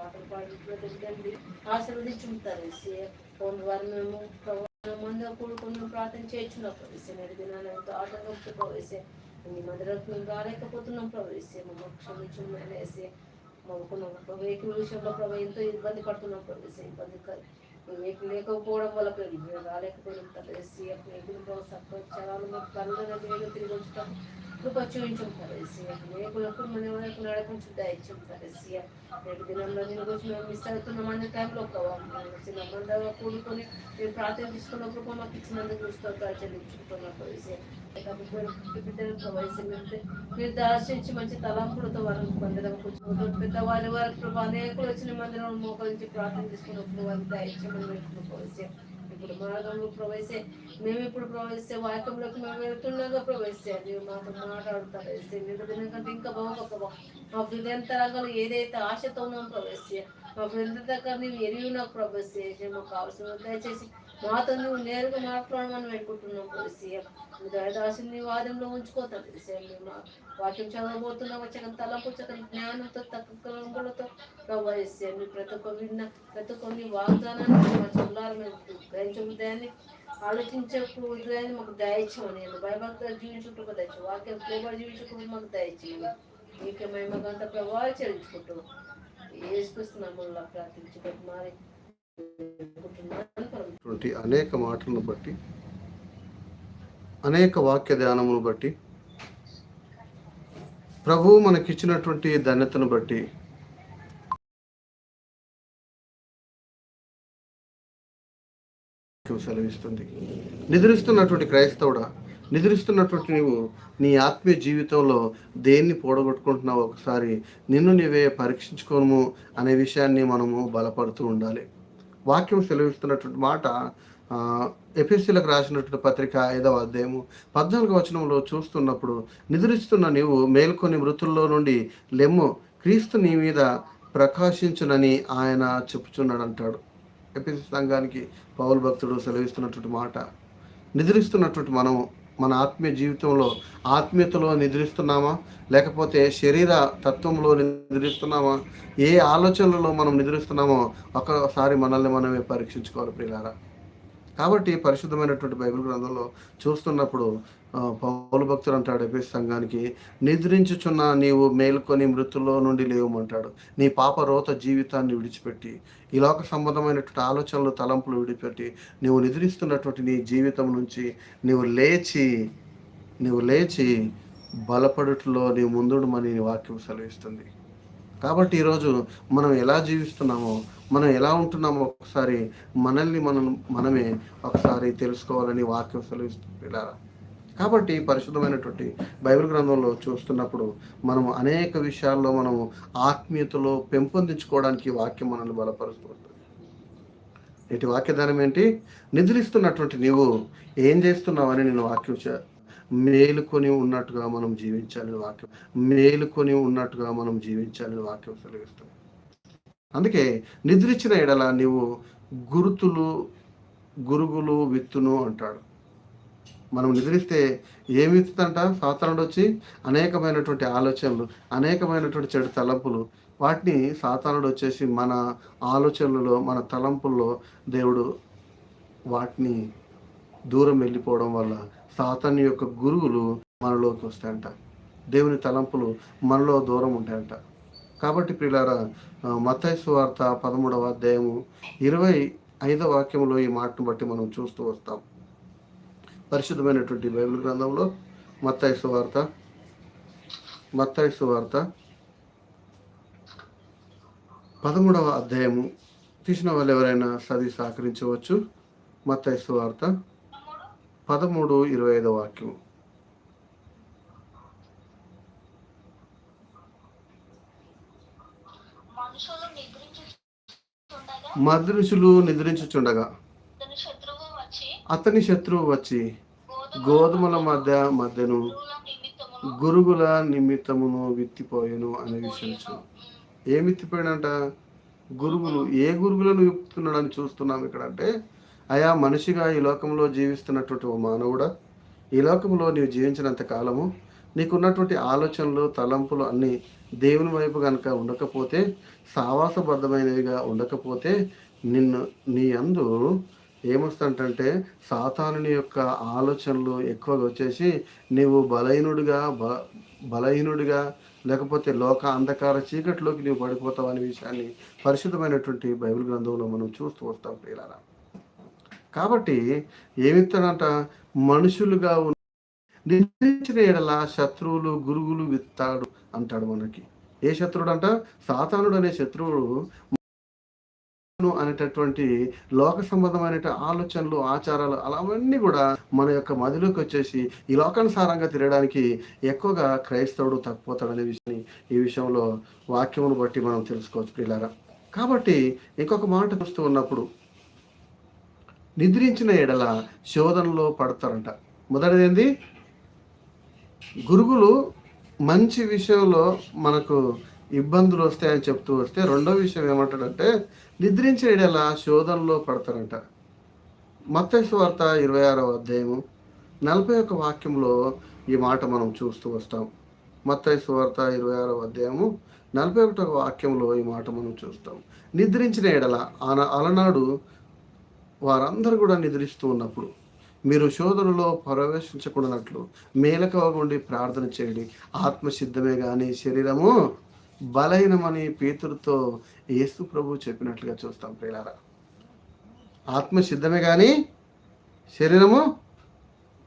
పాటలు పాడి ఆశీర్వదించి ఉంటారు ఫోన్ వారు మేము ప్రభు మంది కూడుకుని ప్రార్థన చేయించున్నాం. ప్రవేశం నేడు ఎంతో ఆటంకం ప్రవేశం మీ మందిరకు మేము రాలేకపోతున్నాం. ప్రవేశం మమ్మల్ని క్షమించమని వేసి ప్రభు వెహికల్ విషయంలో ప్రభు ఎంతో ఇబ్బంది పడుతున్నాం. ప్రవేశం ఇబ్బంది మీకు లేకపోవడం వల్ల మీరు మేము రాలేకపోయినాం ప్రవేశం వెహికల్ ప్రభు సత్వ చరాలు మాకు కరుణ వేగం తిరిగి ఉంచుతాం కృప చూపించుంటారు ఎస్సీఆ లేకులకు మన వరకు నడపించు దయచుంటారు ఎస్సీఆ నేటి దినంలో నేను గురించి మేము మిస్ అవుతున్నాం. అనే టైంలో ప్రభావం చిన్న కూడుకొని మేము ప్రార్థన తీసుకున్నప్పుడు మాకు ఇచ్చినందుకు చూస్తూ చెల్లించుకుంటున్నప్పుడు ప్రవేశం మీరు దర్శించి మంచి తలంపులతో వారిని మందిరం కూర్చుకుంటూ పెద్దవారి వారి వారి ప్రభావ అనేకులు వచ్చిన మందిరం మోకరించి ప్రార్థన తీసుకున్నప్పుడు వారికి దయచేయమని ప్రవేశం ఇప్పుడు మార్గంలో ప్రవేశే మేము ఇప్పుడు ప్రవేశిస్తే వాక్యంలోకి మేము వెళ్తుండగా ప్రవేశే మీరు మాతో మాట్లాడుతారు వేస్తే నిండు దినం కంటే ఇంకా బాగా ప్రభావ మా హృదయంతరంగంలో ఏదైతే ఆశతో ఉన్నాం ప్రవేశిస్తే మా హృదయంతరంగా నీవు ఎరిగి నాకు ప్రవేశ మాకు కావాల్సిన దయచేసి మాతో నువ్వు నేరుగా మాట్లాడమని పెట్టుకుంటున్నాం ప్రవేశియ దయదాసుని వాదంలో ఉంచుకోతాం ప్రవేశియ మా వాక్యం చదవబోతున్నాం వచ్చాక తలపు చక్కని జ్ఞానంతో తక్కువతో ప్రవహిస్తే మీ ప్రతి ఒక్క విన్న ప్రతి కొన్ని వాగ్దానాన్ని మా చల్లారు మేము గ్రహించే హృదయాన్ని ఆలోచించే హృదయాన్ని మాకు దయచేమని భయభక్తులు జీవించుకుంటూ దయచు వాక్యం ప్రేమ జీవించుకుంటూ మాకు దయచేయమని. మీకే మేము అంత ప్రభావం చెల్లించుకుంటూ. వేసుకొస్తున్నాము ప్రార్థించుకుంటూ చెప్పినటువంటి అనేక మాటలను బట్టి అనేక వాక్య ధ్యానమును బట్టి ప్రభువు మనకిచ్చినటువంటి ధన్యతను బట్టి సెలవిస్తుంది. నిద్రిస్తున్నటువంటి క్రైస్తవుడా నిద్రిస్తున్నటువంటి నీవు నీ ఆత్మీయ జీవితంలో దేన్ని పోడగొట్టుకుంటున్నావు ఒకసారి నిన్ను నీవే పరీక్షించుకోము అనే విషయాన్ని మనము బలపడుతూ ఉండాలి. వాక్యం సెలవిస్తున్నటువంటి మాట ఆ, రాసినటువంటి పత్రిక ఐదవ అధ్యాయము పద్నాలుగు వచనంలో చూస్తున్నప్పుడు నిద్రిస్తున్న నీవు మేల్కొని మృతుల్లో నుండి లెమ్ము క్రీస్తు నీ మీద ప్రకాశించునని ఆయన చెప్పుచున్నాడు అంటాడు ఎపిసి సంఘానికి పౌరు భక్తుడు సెలవిస్తున్నటువంటి మాట. నిద్రిస్తున్నటువంటి మనము మన ఆత్మీయ జీవితంలో ఆత్మీయతలో నిద్రిస్తున్నామా? లేకపోతే శరీర తత్వంలో నిద్రిస్తున్నామా? ఏ ఆలోచనలలో మనం నిద్రిస్తున్నామో ఒకసారి మనల్ని మనమే పరీక్షించుకోవాలి ప్రియులారా. కాబట్టి పరిశుద్ధమైనటువంటి బైబిల్ గ్రంథంలో చూస్తున్నప్పుడు పౌలు భక్తుడు అంటాడు ఎపిస్ సంఘానికి నిద్రించుచున్న నీవు మేల్కొని మృతుల్లో నుండి లేవమంటాడు. నీ పాప రోత జీవితాన్ని విడిచిపెట్టి ఈ లోక సంబంధమైనటువంటి ఆలోచనలు తలంపులు విడిపెట్టి నీవు నిద్రిస్తున్నటువంటి నీ జీవితం నుంచి నీవు లేచి నీవు లేచి బలపడుట్లో నీ ముందుడమని నీ వాక్యం సెలవిస్తుంది. కాబట్టి ఈరోజు మనం ఎలా జీవిస్తున్నామో మనం ఎలా ఉంటున్నామో ఒకసారి మనల్ని మనం మనమే ఒకసారి తెలుసుకోవాలని వాక్యం సెలవిస్తుంది. ఇలా కాబట్టి పరిశుద్ధమైనటువంటి బైబిల్ గ్రంథంలో చూస్తున్నప్పుడు మనం అనేక విషయాల్లో మనము ఆత్మీయతలో పెంపొందించుకోవడానికి వాక్యం మనల్ని బలపరుస్తుంది. నేటి వాక్యదానం ఏంటి? నిద్రిస్తున్నటువంటి నీవు ఏం చేస్తున్నావని నేను వాక్యం చే- మేలుకొని ఉన్నట్టుగా మనం జీవించాలని వాక్యం మేలుకొని ఉన్నట్టుగా మనం జీవించాలని వాక్యం సెలవిస్తుంది. అందుకే నిద్రించిన ఎడల నీవు గురుతులు గురుగులు విత్తును అంటాడు. మనం నిద్రిస్తే ఏమి ఇస్తుందంట? సాతానుడు వచ్చి అనేకమైనటువంటి ఆలోచనలు అనేకమైనటువంటి చెడు తలంపులు. వాటిని సాతానుడు వచ్చేసి మన ఆలోచనలలో మన తలంపుల్లో దేవుడు వాటిని దూరం వెళ్ళిపోవడం వల్ల సాతాను యొక్క గురువులు మనలోకి వస్తాయంట. దేవుని తలంపులు మనలో దూరం ఉంటాయంట. కాబట్టి పిల్లారా మతయ సువార్త పదమూడవ అధ్యాయము ఇరవై ఐదవ వాక్యంలో ఈ మాటను బట్టి మనం చూస్తూ వస్తాం. పరిశుద్ధమైనటువంటి బైబిల్ గ్రంథంలో మత్తయి సువార్త మత్తయి సువార్త పదమూడవ అధ్యాయము. తీసిన వాళ్ళు ఎవరైనా చదివి సహకరించవచ్చు. మత్తయి సువార్త పదమూడు ఇరవై ఐదో వాక్యం మనుషులు నిద్రించుచుండగా మదృషులు నిద్రించుచుండగా అతని శత్రువు వచ్చి గోధుమల మధ్య మధ్యను నిమిత్తమును గురుగుల నిమిత్తమును విత్తిపోయాను అనే విషయం చూ. ఏం విత్తిపోయాడంట? గురుగులు. ఏ గురుగులను విప్పుతున్నాడని చూస్తున్నాం ఇక్కడ అంటే అయా మనిషిగా ఈ లోకంలో జీవిస్తున్నటువంటి ఓ మానవుడా? ఈ లోకంలో నీవు జీవించినంత కాలము నీకున్నటువంటి ఆలోచనలు తలంపులు అన్నీ దేవుని వైపు కనుక ఉండకపోతే సావాసబద్ధమైనవిగా ఉండకపోతే నిన్ను నీ అందు ఏమొస్తుంటే సాతానుని యొక్క ఆలోచనలు ఎక్కువగా వచ్చేసి నీవు బలహీనుడిగా బ బలహీనుడిగా లేకపోతే లోక అంధకార చీకటిలోకి నీవు పడిపోతావు అనే విషయాన్ని పరిశుద్ధమైనటువంటి బైబిల్ గ్రంథంలో మనం చూస్తూ వస్తాం ప్రియులారా. కాబట్టి ఏమిస్తాడంట మనుషులుగా ఉన్న నిర్ణయించిన ఎడల శత్రువులు గురుగులు విత్తాడు అంటాడు మనకి. ఏ శత్రుడు అంట సాతానుడు అనే శత్రువుడు అనేటటువంటి లోక సంబంధమైన ఆలోచనలు ఆచారాలు అలావన్నీ కూడా మన యొక్క మదిలోకి వచ్చేసి ఈ లోకానుసారంగా తిరగడానికి ఎక్కువగా క్రైస్తవుడు తప్పిపోతాడు అనే విషయాన్ని ఈ విషయంలో వాక్యమును బట్టి మనం తెలుసుకోవచ్చు పిల్లారా కాబట్టి ఇంకొక మాట చూస్తూ ఉన్నప్పుడు నిద్రించిన ఎడల శోధనలో పడతారంట. మొదటిది ఏంది? గురుగులు మంచి విషయంలో మనకు ఇబ్బందులు వస్తాయని చెప్తూ వస్తే రెండో విషయం ఏమంటాడంటే నిద్రించిన ఎడల శోధనలో పడతారంట. మత్తయి వార్త ఇరవై ఆరవ అధ్యాయము నలభై ఒక్క వాక్యంలో ఈ మాట మనం చూస్తూ వస్తాం. మత్తయి వార్త ఇరవై ఆరవ అధ్యాయము నలభై ఒకటో వాక్యంలో ఈ మాట మనం చూస్తాం. నిద్రించిన ఎడల ఆన అలనాడు వారందరూ కూడా నిద్రిస్తూ ఉన్నప్పుడు మీరు శోధనలో ప్రవేశించకుండానట్లు మేలకవగుండి ప్రార్థన చేయండి. ఆత్మసిద్ధమే కానీ శరీరము బలహీనమని పేతురుతో యేసు ప్రభు చెప్పినట్లుగా చూస్తాం ప్రియులారా. ఆత్మ సిద్ధమే కానీ శరీరము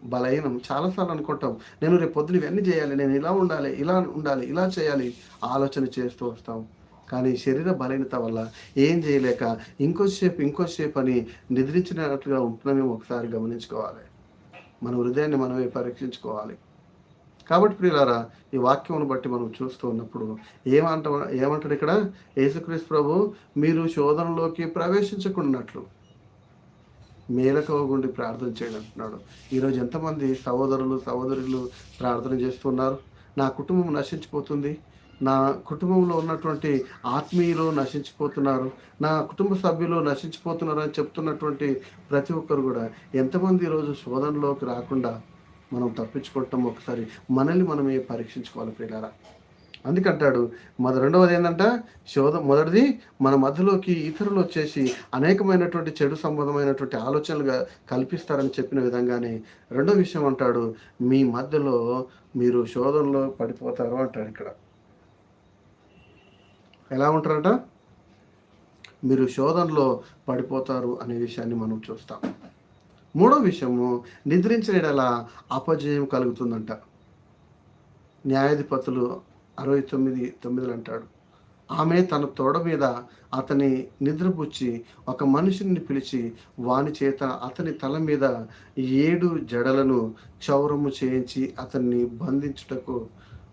బలహీనం చాలాసార్లు అనుకుంటాం నేను రేపు పొద్దున ఇవన్నీ చేయాలి నేను ఇలా ఉండాలి ఇలా ఉండాలి ఇలా చేయాలి ఆలోచన చేస్తూ వస్తాం. కానీ శరీర బలహీనత వల్ల ఏం చేయలేక ఇంకోసేపు ఇంకోసేపు అని నిద్రించినట్లుగా ఉంటున్నామేమో ఒకసారి గమనించుకోవాలి. మన హృదయాన్ని మనమే పరీక్షించుకోవాలి. కాబట్టి ప్రియులారా ఈ వాక్యమును బట్టి మనం చూస్తూ ఉన్నప్పుడు ఏమంట ఏమంటాడు ఇక్కడ? యేసుక్రీస్తు ప్రభు మీరు శోధనలోకి ప్రవేశించకున్నట్లు మేలకవగుండి ప్రార్థన చేయడం అంటున్నాడు. ఈరోజు ఎంతమంది సహోదరులు సహోదరులు ప్రార్థన చేస్తున్నారు? నా కుటుంబం నశించిపోతుంది. నా కుటుంబంలో ఉన్నటువంటి ఆత్మీయులు నశించిపోతున్నారు. నా కుటుంబ సభ్యులు నశించిపోతున్నారు అని చెప్తున్నటువంటి ప్రతి ఒక్కరు కూడా ఎంతమంది ఈరోజు శోధనలోకి రాకుండా మనం తప్పించుకోవటం ఒకసారి మనల్ని మనమే పరీక్షించుకోవాలి ప్రియులారా. అందుకంటాడు మొద రెండవది ఏంటంట శోధ మొదటిది మన మధ్యలోకి ఇతరులు వచ్చేసి అనేకమైనటువంటి చెడు సంబంధమైనటువంటి ఆలోచనలుగా కల్పిస్తారని చెప్పిన విధంగానే రెండో విషయం అంటాడు మీ మధ్యలో మీరు శోధనలో పడిపోతారు అంటాడు ఇక్కడ. ఎలా ఉంటారట? మీరు శోధనలో పడిపోతారు అనే విషయాన్ని మనం చూస్తాం. మూడో విషయము నిద్రించిన అపజయం కలుగుతుందంట. న్యాయాధిపతులు అరవై తొమ్మిది తొమ్మిదిలో అంటాడు ఆమె తన తోడ మీద అతని నిద్రపుచ్చి ఒక మనిషిని పిలిచి వాని చేత అతని తల మీద ఏడు జడలను క్షౌరము చేయించి అతన్ని బంధించుటకు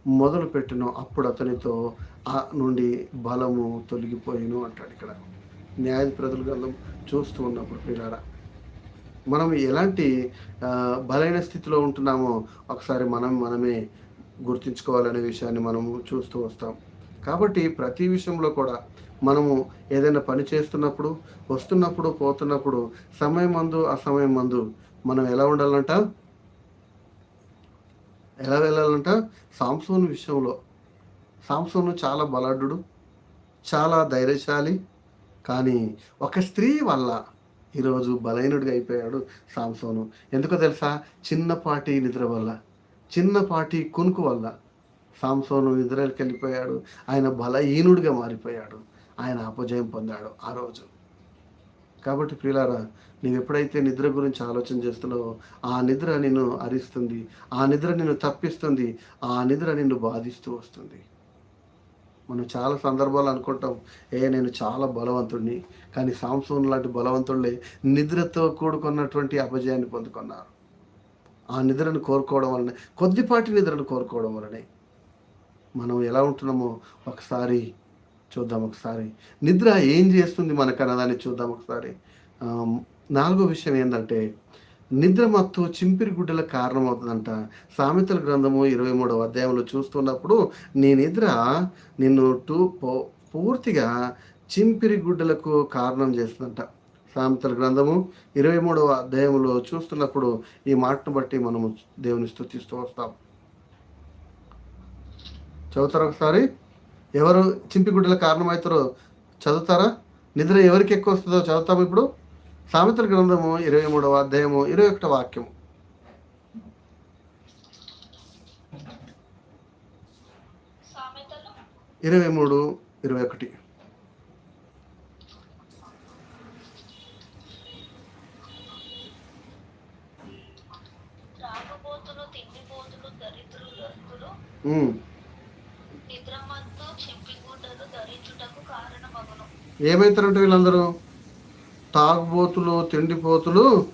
మొదలు పెట్టిన. అప్పుడు అతనితో ఆ నుండి బలము తొలగిపోయాను అంటాడు ఇక్కడ. న్యాయాధిపతుల గ్రంథం చూస్తూ ఉన్నప్పుడు పిల్లారా మనం ఎలాంటి బలైన స్థితిలో ఉంటున్నామో ఒకసారి మనం మనమే గుర్తించుకోవాలనే విషయాన్ని మనము చూస్తూ వస్తాం. కాబట్టి ప్రతి విషయంలో కూడా మనము ఏదైనా పని చేస్తున్నప్పుడు వస్తున్నప్పుడు పోతున్నప్పుడు సమయం మందు అసమయం మందు మనం ఎలా ఉండాలంట? ఎలా వెళ్ళాలంట? సాంసోన్ విషయంలో. సాంసోను చాలా బలాఢుడు చాలా ధైర్యశాలి కానీ ఒక స్త్రీ వల్ల ఈరోజు బలహీనుడిగా అయిపోయాడు సాంసోను ఎందుకో తెలుసా? చిన్నపాటి నిద్ర వల్ల చిన్నపాటి కునుకు వల్ల సాంసోను నిద్రకి వెళ్ళిపోయాడు. ఆయన బలహీనుడిగా మారిపోయాడు. ఆయన అపజయం పొందాడు ఆ రోజు. కాబట్టి ప్రియులారా నీవు ఎప్పుడైతే నిద్ర గురించి ఆలోచన చేస్తున్నావో ఆ నిద్ర నిన్ను అరిస్తుంది ఆ నిద్ర నిన్ను తప్పిస్తుంది ఆ నిద్ర నిన్ను బాధిస్తూ వస్తుంది. మనం చాలా సందర్భాలు అనుకుంటాం. ఏ నేను చాలా బలవంతుడిని కానీ సాంసోన్ లాంటి బలవంతుళ్ళే నిద్రతో కూడుకున్నటువంటి అపజయాన్ని పొందుకున్నారు. ఆ నిద్రను కోరుకోవడం వలన కొద్దిపాటి నిద్రను కోరుకోవడం వలనే మనం ఎలా ఉంటున్నామో ఒకసారి చూద్దాం ఒకసారి. నిద్ర ఏం చేస్తుంది మనకు అన్నదాన్ని చూద్దాం ఒకసారి. నాలుగో విషయం ఏంటంటే నిద్ర మత్తు చింపిరి గుడ్డల కారణమవుతుందంట. సామెతల గ్రంథము ఇరవై మూడవ అధ్యాయంలో చూస్తున్నప్పుడు నీ నిద్ర నిన్ను టూ పూర్తిగా చింపిరి గుడ్డలకు కారణం చేస్తుందంట. సామెతల గ్రంథము ఇరవై మూడవ అధ్యాయంలో చూస్తున్నప్పుడు ఈ మాటను బట్టి మనము దేవుని స్థుతిస్తూ వస్తాం. చదువుతారా ఒకసారి? ఎవరు చింపిగుడ్డల కారణమవుతారో చదువుతారా? నిద్ర ఎవరికి ఎక్కువ వస్తుందో చదువుతాము ఇప్పుడు? సామెతల గ్రంథము ఇరవై మూడవ అధ్యాయము ఇరవై ఒకటో వాక్యము. ఇరవై మూడు ఇరవై ఒకటి. ఏమవుతారంటే వీళ్ళందరూ? తాగుబోతులు తిండిపోతులు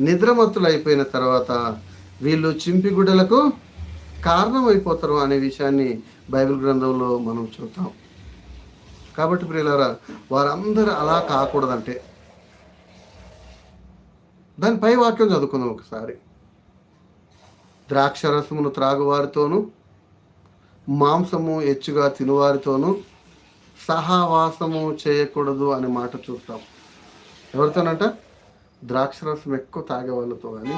నిద్రమత్తులు అయిపోయిన తర్వాత వీళ్ళు చింపిగుడ్డలకు కారణమైపోతారు అనే విషయాన్ని బైబిల్ గ్రంథంలో మనం చూద్దాం. కాబట్టి ప్రియులారా వారందరూ అలా కాకూడదంటే. దాని పై వాక్యం చదువుకుందాం ఒకసారి. ద్రాక్షరసమును త్రాగువారితోనూ మాంసము ఎచ్చుగా తినువారితోనూ సహవాసము చేయకూడదు అనే మాట చూస్తాం. ఎవరితోనంట? ద్రాక్షరసం ఎక్కువ తాగే వాళ్ళతో కానీ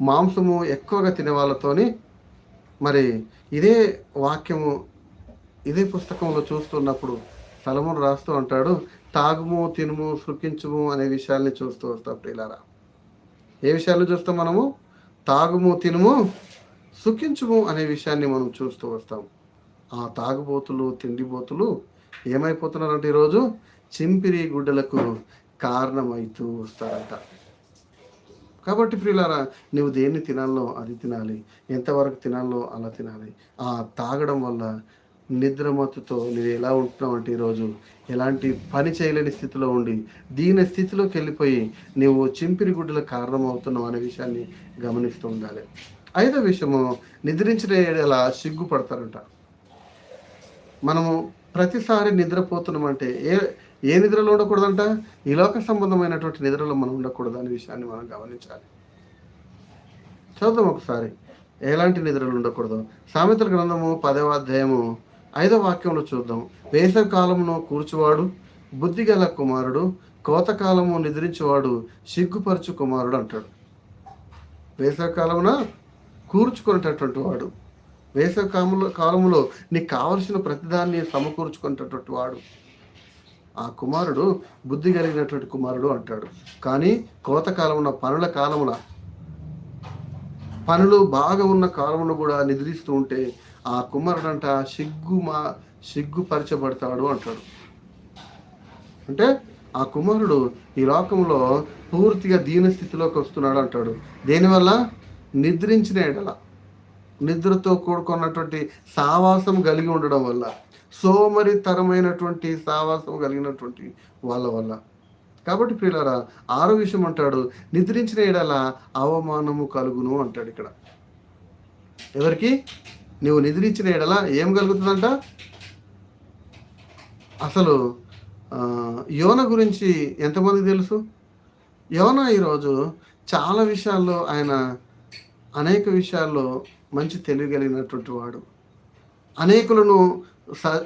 మాంసము ఎక్కువగా తినే వాళ్ళతోని మరి ఇదే వాక్యము ఇదే పుస్తకంలో చూస్తున్నప్పుడు సలమును రాస్తూ అంటాడు తాగుము తినుము సుఖించుము అనే విషయాల్ని చూస్తూ వస్తాం ప్రియులారా. ఏ విషయాలు చూస్తాం మనము? తాగుము తినుము సుఖించుము అనే విషయాన్ని మనం చూస్తూ వస్తాం. ఆ తాగుబోతులు తిండిబోతులు ఏమైపోతున్నారంటే ఈరోజు చింపిరి గుడ్డలకు కారణమవుతూ వస్తారంట. కాబట్టి ప్రియులారా నువ్వు దేన్ని తినాలో అది తినాలి ఎంతవరకు తినాలో అలా తినాలి. ఆ తాగడం వల్ల నిద్రమత్తుతో నువ్వు ఎలా ఉంటున్నావు అంటే ఈరోజు ఎలాంటి పని చేయలేని స్థితిలో ఉండి దీని స్థితిలోకి వెళ్ళిపోయి నువ్వు చింపిరి గుడ్డలకు కారణమవుతున్నావు అనే విషయాన్ని గమనిస్తూ ఉండాలి. ఐదో విషయము నిద్రించిన ఎలా సిగ్గుపడతారంట. మనము ప్రతిసారి నిద్రపోతున్నామంటే ఏ ఏ నిద్రలో ఉండకూడదంట? ఈ లోక సంబంధమైనటువంటి నిద్రలో మనం ఉండకూడదు అనే విషయాన్ని మనం గమనించాలి. చదువుదాం ఒకసారి. ఎలాంటి నిద్రలు ఉండకూడదు? సామెతల గ్రంథము పదవ అధ్యాయము ఐదవ వాక్యంలో చూద్దాం. వేసవి కూర్చువాడు బుద్ధిగల కుమారుడు కోతకాలము నిద్రించేవాడు సిగ్గుపరచు కుమారుడు అంటాడు. వేసవి కాలమున కూర్చుకునేటటువంటి వాడు వేసవి కాలంలో కాలంలో నీకు కావలసిన ప్రతిదాన్ని సమకూర్చుకునేటటువంటి వాడు. ఆ కుమారుడు బుద్ధి కలిగినటువంటి కుమారుడు అంటాడు. కానీ కోత కాలమున పనుల కాలమున పనులు బాగా ఉన్న కాలమును కూడా నిద్రిస్తూ ఉంటే ఆ కుమారుడు అంట సిగ్గు మా సిగ్గుపరచబడతాడు అంటాడు. అంటే ఆ కుమారుడు ఈ లోకంలో పూర్తిగా దీన స్థితిలోకి వస్తున్నాడు అంటాడు. దేనివల్ల? నిద్రించిన ఎడల. నిద్రతో కూడుకున్నటువంటి సావాసం కలిగి ఉండడం వల్ల. సోమరితరమైనటువంటి సావాసం కలిగినటువంటి వాళ్ళ వల్ల. కాబట్టి ప్రియులారా ఆరో విషయం అంటాడు నిద్రించిన ఎడల అవమానము కలుగును అంటాడు ఇక్కడ. ఎవరికి? నువ్వు నిద్రించిన ఎడల ఏం కలుగుతుందంట? అసలు యోన గురించి ఎంతమంది తెలుసు? యోన ఈరోజు చాలా విషయాల్లో ఆయన అనేక విషయాల్లో మంచి తెలియగలిగినటువంటి వాడు. అనేకులను స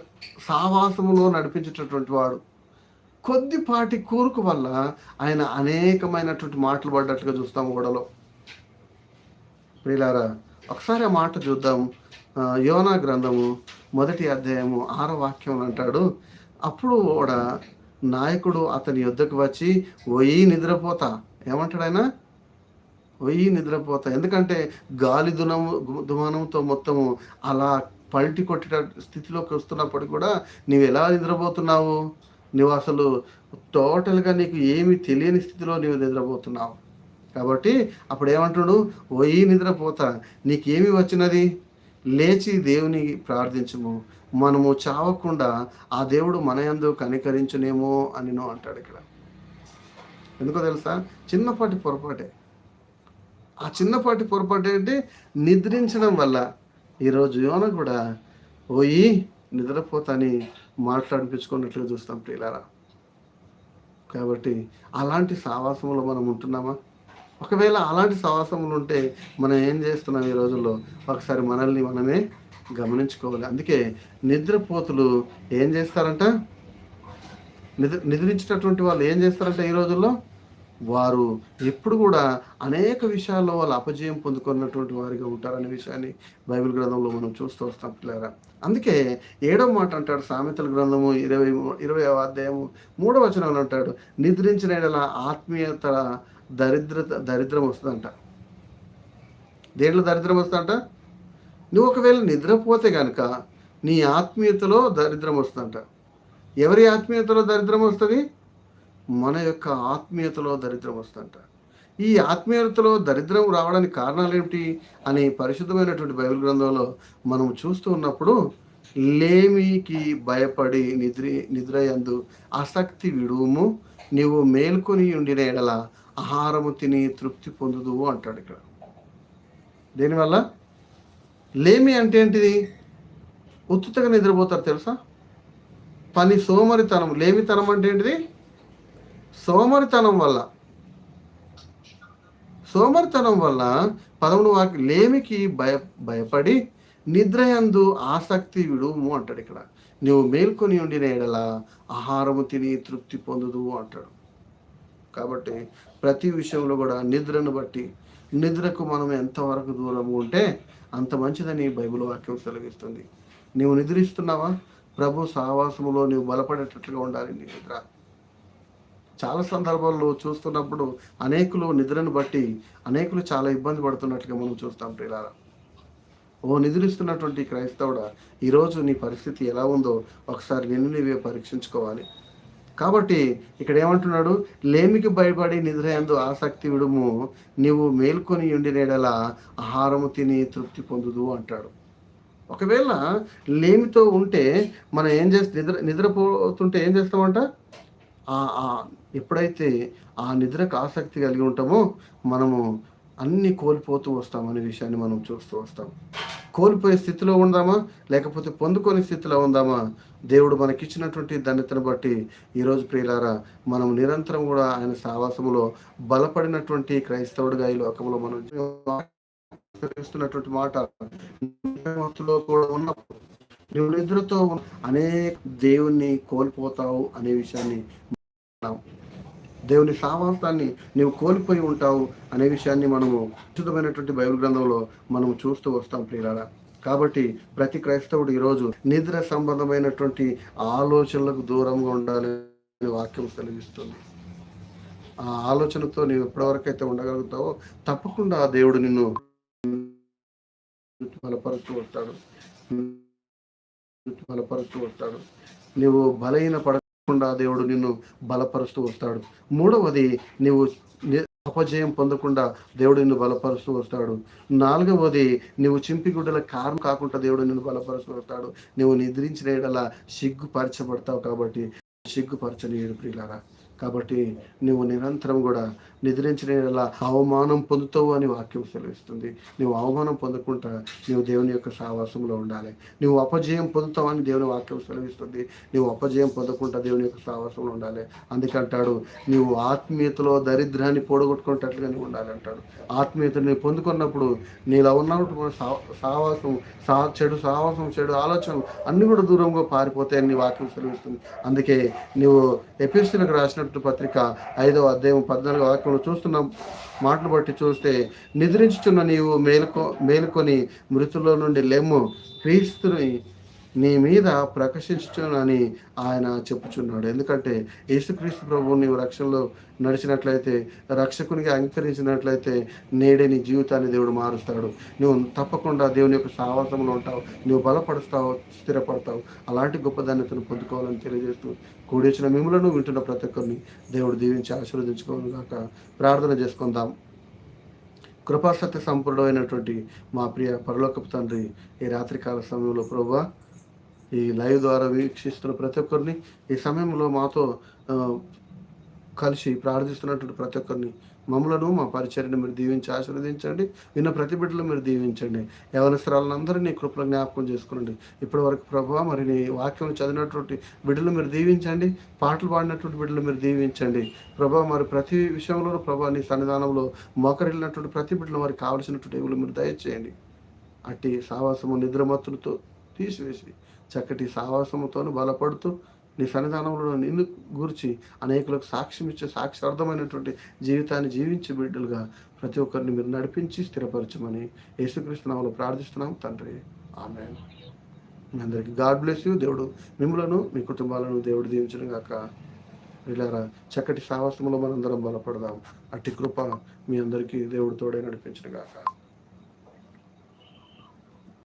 సావాసములో నడిపించేటటువంటి వాడు. కొద్దిపాటి కూరుకు వల్ల ఆయన అనేకమైనటువంటి మాటలు పడ్డట్టుగా చూస్తాం గొడవలో. ప్రియులారా ఒకసారి ఆ మాట చూద్దాం. యోనా గ్రంథము మొదటి అధ్యాయము ఆరో వాక్యం అంటాడు అప్పుడు కూడా నాయకుడు అతని యుద్ధకు వచ్చి ఒయ్యి నిద్రపోతా. ఏమంటాడు ఆయన? ఒయ్యి నిద్రపోతా. ఎందుకంటే గాలి దునము దుమానంతో మొత్తము అలా పల్టి కొట్టే స్థితిలోకి వస్తున్నప్పటికీ కూడా నువ్వు ఎలా నిద్రపోతున్నావు? నువ్వు అసలు టోటల్గా నీకు ఏమీ తెలియని స్థితిలో నీవు నిద్రపోతున్నావు. కాబట్టి అప్పుడు ఏమంటాడు ఓయి నిద్రపోతా. నీకేమి వచ్చినది? లేచి దేవుని ప్రార్థించము. మనము చావకుండా ఆ దేవుడు మన యందు కనికరించునేమో అని నువ్వు అంటాడు ఇక్కడ. ఎందుకో తెలుసా? చిన్నపాటి పొరపాటే. ఆ చిన్నపాటి పొరపాటు ఏంటి నిద్రించడం వల్ల ఈరోజు యోన కూడా పోయి నిద్రపోతాని మాట్లాడిపించుకున్నట్లుగా చూస్తాం ప్రియులారా. కాబట్టి అలాంటి సావాసంలో మనం ఉంటున్నామా? ఒకవేళ అలాంటి సావాసములు ఉంటే మనం ఏం చేస్తున్నాం ఈ రోజుల్లో? ఒకసారి మనల్ని మనమే గమనించుకోవాలి. అందుకే నిద్రపోతులు ఏం చేస్తారంట? నిద్ర నిద్రించేటటువంటి వాళ్ళు ఏం చేస్తారంట ఈ రోజుల్లో? వారు ఎప్పుడు కూడా అనేక విషయాల్లో వాళ్ళు అపజయం పొందుకున్నటువంటి వారిగా ఉంటారనే విషయాన్ని బైబిల్ గ్రంథంలో మనం చూస్తూ వస్తాం పిల్లరా. అందుకే ఏడవ మాట అంటాడు సామెతల గ్రంథము ఇరవై ఇరవై అధ్యాయము మూడవ వచనం అంటాడు నిద్రించిన ఎడల ఆత్మీయత దరిద్రత దరిద్రం వస్తుందంట. దేంట్లో దరిద్రం వస్తుందంట? నువ్వు ఒకవేళ నిద్రపోతే కనుక నీ ఆత్మీయతలో దరిద్రం వస్తుందంట. ఎవరి ఆత్మీయతలో దరిద్రం వస్తుంది? మన యొక్క ఆత్మీయతలో దరిద్రం వస్తుంట ఈ ఆత్మీయతలో దరిద్రం రావడానికి కారణాలు ఏమిటి అని పరిశుద్ధమైనటువంటి బైబిల్ గ్రంథంలో మనం చూస్తూ ఉన్నప్పుడు లేమికి భయపడి నిద్రి నిద్రయందు ఆసక్తి విడువుము నీవు మేల్కొని ఉండిన ఎడల ఆహారము తిని తృప్తి పొందుదువు అంటాడు ఇక్కడ. దేనివల్ల? లేమి అంటే ఏంటిది? ఉత్తుతగా నిద్రపోతారు తెలుసా? పని సోమరితనం లేమితనం అంటే ఏంటిది? సోమరితనం వల్ల. సోమరితనం వల్ల పదముడు వాకి లేమికి భయ భయపడి నిద్రయందు ఆసక్తి విడుము అంటాడు ఇక్కడ. నువ్వు మేల్కొని ఉండిన ఎడల ఆహారము తిని తృప్తి పొందుదు అంటాడు. కాబట్టి ప్రతి విషయంలో కూడా నిద్రను బట్టి నిద్రకు మనం ఎంతవరకు దూరం ఉంటే అంత మంచిదని బైబిల్ వాక్యం సెలవిస్తుంది. నీవు నిద్రిస్తున్నావా? ప్రభు సహవాసములో నీవు బలపడేటట్లుగా ఉండాలి నీ నిద్ర. చాలా సందర్భాల్లో చూస్తున్నప్పుడు అనేకులు నిద్రను బట్టి అనేకులు చాలా ఇబ్బంది పడుతున్నట్లుగా మనం చూస్తాం ప్రియులారా. ఓ నిద్రిస్తున్నటువంటి క్రైస్తవుడా ఈరోజు నీ పరిస్థితి ఎలా ఉందో ఒకసారి నిన్ను నీవే పరీక్షించుకోవాలి. కాబట్టి ఇక్కడ ఏమంటున్నాడు లేమికి భయపడి నిద్రయందు ఆసక్తి విడుము నీవు మేల్కొని ఉండినేడలా ఆహారము తిని తృప్తి పొందుదు అంటాడు. ఒకవేళ లేమితో ఉంటే మనం ఏం చేస్తే నిద్ర నిద్రపోతుంటే ఏం చేస్తామంట? ఎప్పుడైతే ఆ నిద్రకు ఆసక్తి కలిగి ఉంటామో మనము అన్ని కోల్పోతూ వస్తాం అనే విషయాన్ని మనం చూస్తూ వస్తాం. కోల్పోయే స్థితిలో ఉందామా? లేకపోతే పొందుకొని స్థితిలో ఉందామా? దేవుడు మనకిచ్చినటువంటి ధన్యతను బట్టి ఈరోజు ప్రియులారా మనం నిరంతరం కూడా ఆయన సావాసములో బలపడినటువంటి క్రైస్తవుడిగా ఈ లోకంలో మనం చేస్తున్నటువంటి మాట కూడా ఉన్నప్పుడు నువ్వు నిద్రతో అనేక దేవుణ్ణి కోల్పోతావు అనే విషయాన్ని దేవుని సావాసాన్ని నీవు కోల్పోయి ఉంటావు అనే విషయాన్ని మనము ఉచితమైనటువంటి బైబిల్ గ్రంథంలో మనం చూస్తూ వస్తాం ప్రియులారా. కాబట్టి ప్రతి క్రైస్తవుడు ఈరోజు నిద్ర సంబంధమైనటువంటి ఆలోచనలకు దూరంగా ఉండాలని వాక్యం సెలవిస్తుంది. ఆ ఆలోచనతో నీవు ఎప్పటివరకైతే అయితే ఉండగలుగుతావో తప్పకుండా ఆ దేవుడు నిన్ను బలపరుస్తూ వస్తాడు బలపరుస్తూ వస్తాడు నీవు బలహీన పడ పడకుండా దేవుడు నిన్ను బలపరుస్తూ వస్తాడు. మూడవది నీవు అపజయం పొందకుండా దేవుడు నిన్ను బలపరుస్తూ వస్తాడు. నాలుగవది నువ్వు చింపిగుడ్డల కారణం కాకుండా దేవుడు నిన్ను బలపరుస్తూ వస్తాడు. నువ్వు నిద్రించిన ఎడల సిగ్గుపరచబడతావు కాబట్టి సిగ్గుపరచనీయుడు ప్రియులారా. కాబట్టి నువ్వు నిరంతరం కూడా నిద్రించిన అవమానం పొందుతావు అని వాక్యం సెలవిస్తుంది. నువ్వు అవమానం పొందకుండా నువ్వు దేవుని యొక్క సావాసంలో ఉండాలి. నువ్వు అపజయం పొందుతావు అని దేవుని వాక్యం సెలవిస్తుంది. నువ్వు అపజయం పొందకుండా దేవుని యొక్క సావాసంలో ఉండాలి. అందుకంటాడు నువ్వు ఆత్మీయతలో దరిద్రాన్ని పోడగొట్టుకునేటట్లుగా నువ్వు ఉండాలి అంటాడు. ఆత్మీయతని పొందుకున్నప్పుడు నీలో ఉన్నప్పుడు మన సా- సావాసం సా చెడు సావాసం చెడు ఆలోచనలు అన్ని కూడా దూరంగా పారిపోతాయని నీ వాక్యం సెలవిస్తుంది. అందుకే నువ్వు ఎపిస్తులకు రాసినట్టు పత్రిక ఐదవ అధ్యాయం పద్నాలుగు వాక్యంలో చూస్తున్న. మాటలు బట్టి చూస్తే నిద్రించుచున్న నీవు మేలుకో మేలుకొని మృతుల్లో నుండి లేము. క్రీస్తుని నీ మీద ప్రకాశించుచునని ఆయన చెప్పుచున్నాడు. ఎందుకంటే యేసుక్రీస్తు ప్రభు నీవు రక్షణలో నడిచినట్లయితే రక్షకునికి అంగీకరించినట్లయితే నేడే నీ జీవితాన్ని దేవుడు మారుస్తాడు. నువ్వు తప్పకుండా దేవుని యొక్క సావాసంలో ఉంటావు. నువ్వు బలపడుస్తావు స్థిరపడతావు. అలాంటి గొప్ప ధన్యతను పొందుకోవాలని తెలియజేస్తూ కూడిచిన మిమ్మలను వింటున్న ప్రతి ఒక్కరిని దేవుడు దీవించి ఆశీర్వదించుకోవాలి కాక ప్రార్థన చేసుకుందాం. కృపాసత్య సంపూర్ణమైనటువంటి మా ప్రియ పరలోకపు తండ్రి ఈ రాత్రికాల సమయంలో ప్రభా ఈ లైవ్ ద్వారా వీక్షిస్తున్న ప్రతి ఒక్కరిని ఈ సమయంలో మాతో కలిసి ప్రార్థిస్తున్నటువంటి ప్రతి ఒక్కరిని మమ్మలను మా పరిచర్ని మీరు దీవించి ఆశీర్వదించండి. విన్న ప్రతి బిడ్డలు మీరు దీవించండి. యవనస్త్రాలను అందరినీ కృపల జ్ఞాపకం చేసుకునండి. ఇప్పటి వరకు ప్రభావ మరి నీ వాక్యం చదివినటువంటి బిడ్డలు మీరు దీవించండి. పాటలు పాడినటువంటి బిడ్డలు మీరు దీవించండి. ప్రభా మరి ప్రతి విషయంలోనూ ప్రభా నీ సన్నిధానంలో మోకరిల్లినటువంటి ప్రతి బిడ్డలు వారికి కావలసినటువంటి ఇవులు మీరు దయచేయండి. అట్టి సావాసము నిద్రమత్తులతో తీసివేసి చక్కటి సావాసముతో బలపడుతూ నీ సన్నిధానంలో నిన్ను గురించి అనేకులకు సాక్ష్యం ఇచ్చే సాక్ష్యార్థమైనటువంటి జీవితాన్ని జీవించే బిడ్డలుగా ప్రతి ఒక్కరిని మీరు నడిపించి స్థిరపరచమని యేసుక్రీస్తు ప్రార్థిస్తున్నాం తండ్రి. ఆమె మీ అందరికీ గాడ్ బ్లెస్ యూ. దేవుడు మిమ్మలను మీ కుటుంబాలను దేవుడు దీవించడం కాక వీళ్ళారా చక్కటి సాహసంలో మనందరం బలపడదాం. అట్టి కృప మీ అందరికీ దేవుడు తోడే నడిపించడం కాక